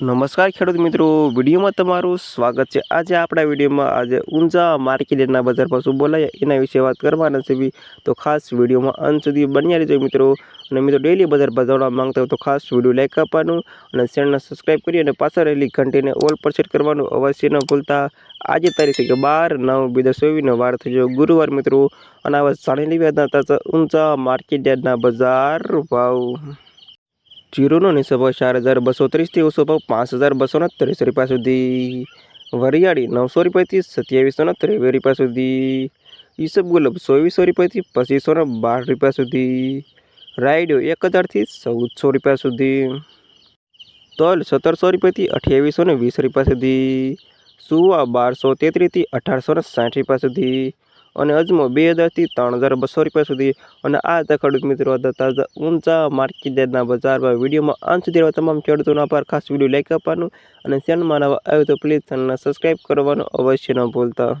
નમસ્કાર ખેડૂત મિત્રો. વિડીયોમાં તમારું સ્વાગત છે. આજે આપણા વિડીયોમાં આજે ઊંઝા માર્કેટના બજાર પાછું બોલાય એના વિશે વાત કરવાના છે બી. તો ખાસ વિડીયોમાં અંત સુધી બન્યા રહેજો મિત્રો. અને મિત્રો ડેલી બજાર બજાવવા માંગતા હોય તો ખાસ વીડિયો લાઈક આપવાનું અને ચેનલને સબસ્ક્રાઈબ કરી અને પાછળ રહેલી ઘંટીને ઓલ પર સેટ કરવાનું અવશ્ય ન ભૂલતા. આજે તારીખ છે કે બાર, નવ, બે સોવીનો વાર થયો ગુરુવાર મિત્રો. અને આવા જાણી લેવા ઊંઝા માર્કેટના બજાર ભાવ. જીરોનો નિસબો ચાર હજાર બસો ત્રીસથી ઓછો ભાવ પાંચ હજાર બસો ત્રીસ. રૂપિયા સુધી વરિયાળી નવસો રૂપિયાથી સત્યાવીસો ને ત્રેવીસ રૂપિયા સુધી ઈસબ ગુલાબ ચોવીસો રૂપિયાથી પચીસો ને બાર. રૂપિયા સુધી રાયડો એક હજારથી ચૌદસો રૂપિયા સુધી. તલ સત્તરસો રૂપિયાથી અઠ્યાવીસો ને વીસ. રૂપિયા સુધી. સુવા બારસો તેત્રીસથી અઢારસો ને સાઠ. રૂપિયા સુધી અને અજમો બે હજારથી ત્રણ હજાર બસો રૂપિયા સુધી. અને આ હતા ખેડૂત મિત્રો તાજા, ઊંચા માર્કેટના બજારમાં વિડીયોમાં અંત સુધી તમામ ખેડૂતોના પર ખાસ વીડિયો લાઈક આપવાનું અને ચેનલમાં નવા આવ્યો તો પ્લીઝ ચેનલને સબસ્ક્રાઈબ કરવાનું અવશ્ય ન ભૂલતા.